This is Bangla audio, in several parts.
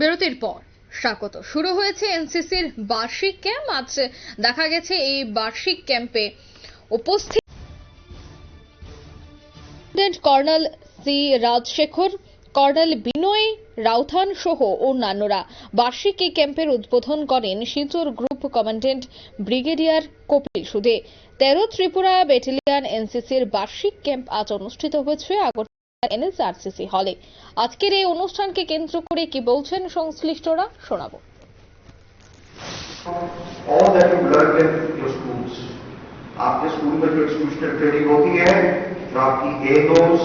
বিরতির পর স্বাগত। শুরু হয়েছে এনসিসির বার্ষিক ক্যাম্প। আজ দেখা গেছে এই বার্ষিক ক্যাম্পে উপস্থিত colonel C Rajasekhar, colonel Binay Rauthan সহ অন্যান্যরা বার্ষিক এই ক্যাম্পের উদ্বোধন করেন Silchar group commandant brigadier Kapil Sude. তেরো ত্রিপুরা ব্যাটালিয়ন এনসিসির বার্ষিক ক্যাম্প আজ অনুষ্ঠিত হয়েছে আগরতলা এনএসআরসিসি হলে আজকের এই অনুষ্ঠানকে কেন্দ্র করে কি বলছেন সংশ্লিষ্টরা শোনাবো all that you learned in your schools. आपके स्कूल में जो इंस्टीट्यूशनल ट्रेनिंग होती है जो आपकी ए नोज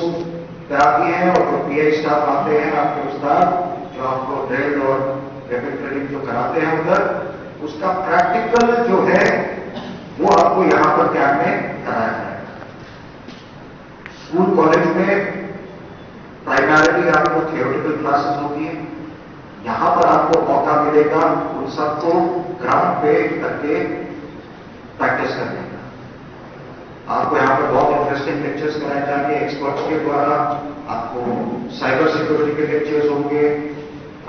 कराती है और जो पी स्टाफ आते हैं आपके उस्ताद जो आपको ड्रिल और वेपन ट्रेनिंग जो कराते हैं उधर उसका प्रैक्टिकल जो है वो आपको यहाँ पर कैंप में कराया जाएगा स्कूल कॉलेज में प्राइमरी आपको थियोरिटिकल क्लासेस होती है। यहाँ पर आपको मौका मिलेगा उन सबको ग्राउंड पे करके प्रैक्टिस करने का। आपको यहाँ पर बहुत इंटरेस्टिंग लेक्चर्स कराए जाएँगे एक्सपर्ट्स के द्वारा। आपको साइबर सिक्योरिटी के लेक्चर्स होंगे।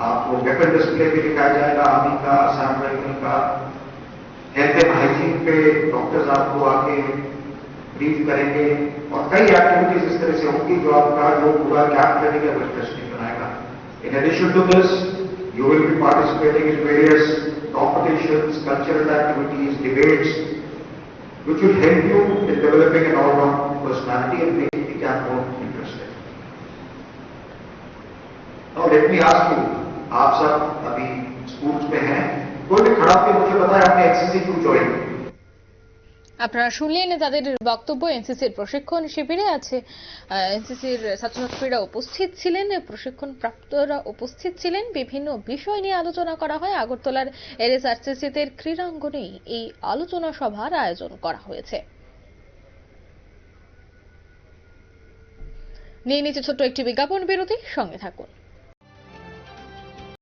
आपको वेपन डिस्प्ले भी दिखाया जाएगा आर्मी का असम का। हेल्थ एंड हाइजीन पे डॉक्टर्स आपको आके रीज करेंगे और कई एक्टिविटीज़ इस तरह से होंगी जो आपका जो पूरा क्या करेंगे वह दर्शनी बनाएगा। In addition to this you will be participating in various competition cultural activities debates which will help you in developing an all of personality and making क्या इंटरेस्टेड और लेट मी आस्क यू आप सब अभी स्कूल में हैं, कोई भी खड़ा के मुझे पता है आपने एक्सीसी क्यों ज्वाइन किया? আপনারা শুনলেন তাদের বক্তব্য এনসিসির প্রশিক্ষণ শিবিরে আছে এনসিসির ছাত্রছাত্রীরা উপস্থিত ছিলেন প্রশিক্ষণ প্রাপ্তরা উপস্থিত ছিলেন। বিভিন্ন বিষয় নিয়ে আলোচনা করা হয়। আগরতলার এরএসআরসিসিতে ক্রীড়াঙ্গনেই এই আলোচনা সভার আয়োজন করা হয়েছে। নিয়ে নিচে ছোট্ট একটি বিজ্ঞাপন বিরতি। সঙ্গে থাকুন।